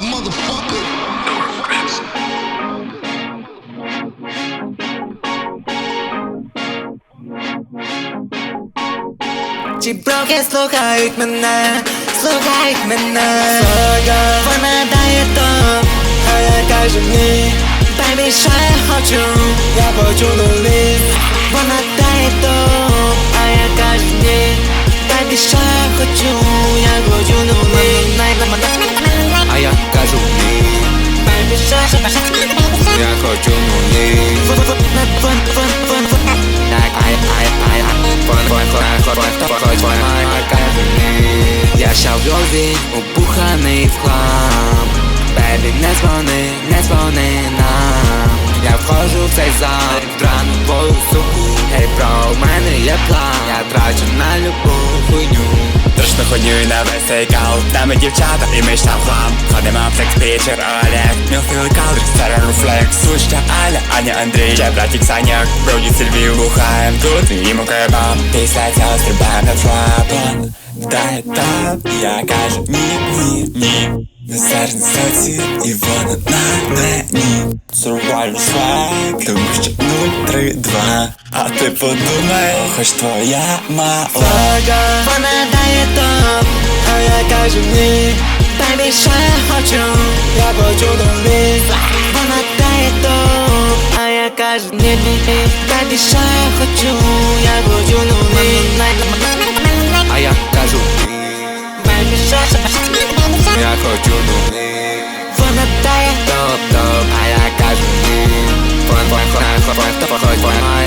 a motherfucker. Ті броки слухають мене, слухають мене Вона дає топ, а я кажу ні Бейбі, що я хочу, я хочу до ліс Вона дає топ, а я кажу ні Бейбі, що я хочу, я хочу я ще в дорозі, упуханий в хлам Бебі, не дзвони, не дзвони нам Я входжу в цей зал, драну твою суку Гей, бро, у мене є план Я трачу на любу хуйню Страшно ходю на весь цей кал Нами дівчата і ми ж там хлам Ходимо секс-пічер Олег Мілфіл калдр, Сара Руфлекс Суща Аля, Аня Андрій Ще братік Саняк, Броді Сильвів Бухаєм тут їмо кебаб Після цього стрибаєм на траплан Та етап, я кажу ні, ні, ні Незерний соці, і вона на мені Survivor swag, тому що 0-3-2 А ти подумай, хоч твоя мала Вона дає чудовий Вона дає то, а я кажу ні, ні, Та діша я хочу, я буду новий А я кажу Я хочу новий Вона дає топ-топ, а я кажу ні Вона хоче, вона хоче, вона хоче